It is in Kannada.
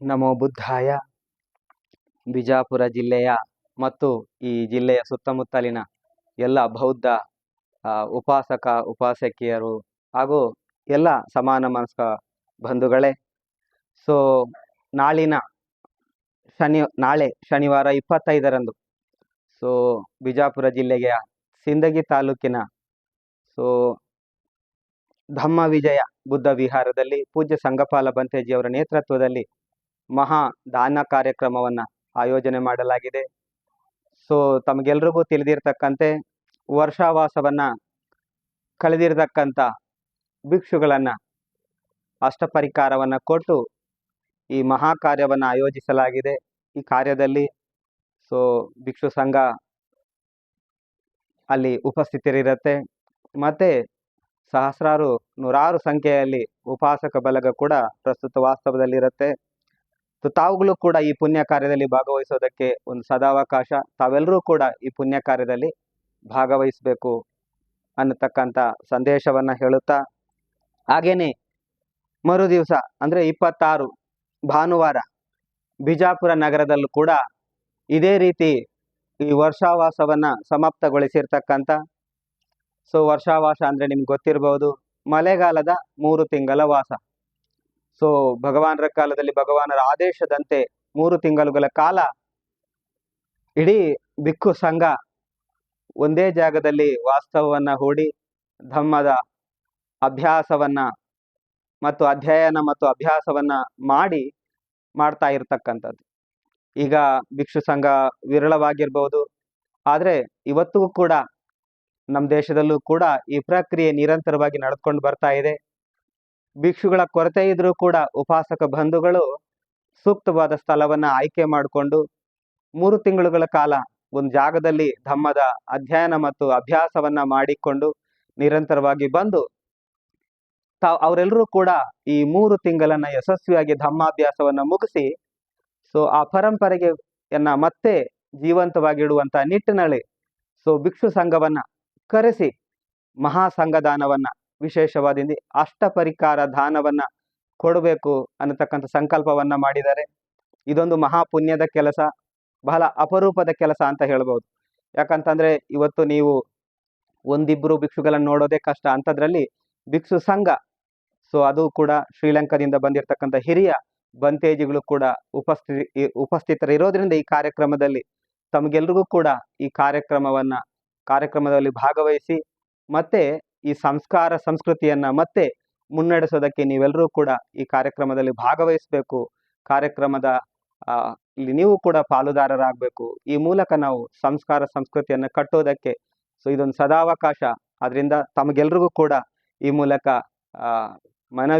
ನಮೋ ಬುದ್ಧಾಯ ಬಿಜಾಪುರ ಜಿಲ್ಲೆಯ ಮತ್ತು ಈ ಜಿಲ್ಲೆಯ ಸುತ್ತಮುತ್ತಲಿನ ಎಲ್ಲ ಬೌದ್ಧ ಉಪಾಸಕ, ಉಪಾಸಕಿಯರು ಹಾಗೂ ಎಲ್ಲ ಸಮಾನ ಮನಸ್ಕ ಬಂಧುಗಳೇ. ಸೊ, ನಾಳಿನ ಶನಿ, ನಾಳೆ ಶನಿವಾರ ಇಪ್ಪತ್ತೈದರಂದು, ಸೊ, ಬಿಜಾಪುರ ಜಿಲ್ಲೆಯ ಸಿಂದಗಿ ತಾಲೂಕಿನ, ಸೊ ಧಮ್ಮ ವಿಜಯ ಬುದ್ಧ ವಿಹಾರದಲ್ಲಿ ಪೂಜ್ಯ ಸಂಗಪಾಲ ಬಂತೇಜಿಯವರ ನೇತೃತ್ವದಲ್ಲಿ ಮಹಾ ದಾನ ಕಾರ್ಯಕ್ರಮವನ್ನು ಆಯೋಜನೆ ಮಾಡಲಾಗಿದೆ. ಸೊ ತಮಗೆಲ್ರಿಗೂ ತಿಳಿದಿರ್ತಕ್ಕಂತೆ ವರ್ಷಾವಾಸವನ್ನು ಕಳೆದಿರ್ತಕ್ಕಂಥ ಭಿಕ್ಷುಗಳನ್ನು ಅಷ್ಟಪರಿಕಾರವನ್ನು ಕೊಟ್ಟು ಈ ಮಹಾ ಕಾರ್ಯವನ್ನು ಆಯೋಜಿಸಲಾಗಿದೆ. ಈ ಕಾರ್ಯದಲ್ಲಿ ಸೊ ಭಿಕ್ಷು ಸಂಘ ಅಲ್ಲಿ ಉಪಸ್ಥಿತರಿರುತ್ತೆ. ಮತ್ತು ಸಹಸ್ರಾರು ನೂರಾರು ಸಂಖ್ಯೆಯಲ್ಲಿ ಉಪಾಸಕ ಬಲಗ ಕೂಡ ಪ್ರಸ್ತುತ ವಾಸ್ತವದಲ್ಲಿರುತ್ತೆ. ತಾವುಗಳು ಕೂಡ ಈ ಪುಣ್ಯ ಕಾರ್ಯದಲ್ಲಿ ಭಾಗವಹಿಸೋದಕ್ಕೆ ಒಂದು ಸದಾವಕಾಶ. ತಾವೆಲ್ಲರೂ ಕೂಡ ಈ ಪುಣ್ಯ ಕಾರ್ಯದಲ್ಲಿ ಭಾಗವಹಿಸಬೇಕು ಅನ್ನತಕ್ಕಂಥ ಸಂದೇಶವನ್ನು ಹೇಳುತ್ತಾ, ಹಾಗೇನೆ ಮರು ದಿವಸ ಅಂದರೆ ಇಪ್ಪತ್ತಾರು ಭಾನುವಾರ ಬಿಜಾಪುರ ನಗರದಲ್ಲೂ ಕೂಡ ಇದೇ ರೀತಿ ಈ ವರ್ಷಾವಾಸವನ್ನು ಸಮಾಪ್ತಗೊಳಿಸಿರ್ತಕ್ಕಂಥ ಸೊ ವರ್ಷಾವಾಸ ಅಂದರೆ ನಿಮ್ಗೆ ಗೊತ್ತಿರ್ಬೋದು ಮಳೆಗಾಲದ ಮೂರು ತಿಂಗಳ ವಾಸ. ಸೊ ಭಗವಾನರ ಕಾಲದಲ್ಲಿ ಭಗವಾನರ ಆದೇಶದಂತೆ ಮೂರು ತಿಂಗಳುಗಳ ಕಾಲ ಇಡೀ ಬಿಕ್ಕು ಸಂಘ ಒಂದೇ ಜಾಗದಲ್ಲಿ ವಾಸ್ತವವನ್ನ ಹೂಡಿ ಧಮ್ಮದ ಅಭ್ಯಾಸವನ್ನ ಮತ್ತು ಅಧ್ಯಯನ ಮತ್ತು ಅಭ್ಯಾಸವನ್ನ ಮಾಡಿ ಮಾಡ್ತಾ ಇರತಕ್ಕಂಥದ್ದು. ಈಗ ಭಿಕ್ಷು ಸಂಘ ವಿರಳವಾಗಿರ್ಬೋದು. ಆದರೆ ಇವತ್ತಿಗೂ ಕೂಡ ನಮ್ಮ ದೇಶದಲ್ಲೂ ಕೂಡ ಈ ಪ್ರಕ್ರಿಯೆ ನಿರಂತರವಾಗಿ ನಡೆದುಕೊಂಡು ಬರ್ತಾ ಇದೆ. ಭಿಕ್ಷುಗಳ ಕೊರತೆ ಇದ್ರೂ ಕೂಡ ಉಪಾಸಕ ಬಂಧುಗಳು ಸೂಕ್ತವಾದ ಸ್ಥಳವನ್ನ ಆಯ್ಕೆ ಮಾಡಿಕೊಂಡು ಮೂರು ತಿಂಗಳುಗಳ ಕಾಲ ಒಂದು ಜಾಗದಲ್ಲಿ ಧಮ್ಮದ ಅಧ್ಯಯನ ಮತ್ತು ಅಭ್ಯಾಸವನ್ನ ಮಾಡಿಕೊಂಡು ನಿರಂತರವಾಗಿ ಬಂದು ಅವರೆಲ್ಲರೂ ಕೂಡ ಈ ಮೂರು ತಿಂಗಳನ್ನ ಯಶಸ್ವಿಯಾಗಿ ಧಮ್ಮಾಭ್ಯಾಸವನ್ನ ಮುಗಿಸಿ, ಸೊ ಆ ಪರಂಪರೆಗೆ ಯನ್ನ ಮತ್ತೆ ಜೀವಂತವಾಗಿಡುವಂತ ನಿಟ್ಟಿನಲ್ಲಿ, ಸೊ ಭಿಕ್ಷು ಸಂಘವನ್ನ ಕರೆಸಿ ಮಹಾ ಸಂಘದಾನವನ್ನ ವಿಶೇಷವಾದಿಂದ ಅಷ್ಟಪರಿಕಾರ ದಾನವನ್ನು ಕೊಡಬೇಕು ಅನ್ನತಕ್ಕಂಥ ಸಂಕಲ್ಪವನ್ನ ಮಾಡಿದ್ದಾರೆ. ಇದೊಂದು ಮಹಾ ಪುಣ್ಯದ ಕೆಲಸ, ಬಹಳ ಅಪರೂಪದ ಕೆಲಸ ಅಂತ ಹೇಳ್ಬೋದು. ಯಾಕಂತಂದ್ರೆ ಇವತ್ತು ನೀವು ಒಂದಿಬ್ಬರು ಭಿಕ್ಷುಗಳನ್ನು ನೋಡೋದೇ ಕಷ್ಟ. ಅಂಥದ್ರಲ್ಲಿ ಭಿಕ್ಷು ಸಂಘ, ಸೊ ಅದು ಕೂಡ ಶ್ರೀಲಂಕಾದಿಂದ ಬಂದಿರತಕ್ಕಂಥ ಹಿರಿಯ ಬಂತೇಜಿಗಳು ಕೂಡ ಉಪಸ್ಥಿತಿ ಉಪಸ್ಥಿತರಿರೋದ್ರಿಂದ ಈ ಕಾರ್ಯಕ್ರಮದಲ್ಲಿ ತಮಗೆಲ್ರಿಗೂ ಕೂಡ ಈ ಕಾರ್ಯಕ್ರಮವನ್ನ, ಕಾರ್ಯಕ್ರಮದಲ್ಲಿ ಭಾಗವಹಿಸಿ ಮತ್ತೆ ಈ ಸಂಸ್ಕಾರ ಸಂಸ್ಕೃತಿಯನ್ನ ಮತ್ತೆ ಮುನ್ನಡೆಸೋದಕ್ಕೆ ನೀವೆಲ್ಲರೂ ಕೂಡ ಈ ಕಾರ್ಯಕ್ರಮದಲ್ಲಿ ಭಾಗವಹಿಸಬೇಕು. ಕಾರ್ಯಕ್ರಮದ ಇಲ್ಲಿ ನೀವು ಕೂಡ ಪಾಲುದಾರರಾಗಬೇಕು. ಈ ಮೂಲಕ ನಾವು ಸಂಸ್ಕಾರ ಸಂಸ್ಕೃತಿಯನ್ನು ಕಟ್ಟೋದಕ್ಕೆ ಸೊ ಇದೊಂದು ಸದಾವಕಾಶ. ಅದರಿಂದ ತಮಗೆಲ್ರಿಗೂ ಕೂಡ ಈ ಮೂಲಕ ಆ, ಮನವಿ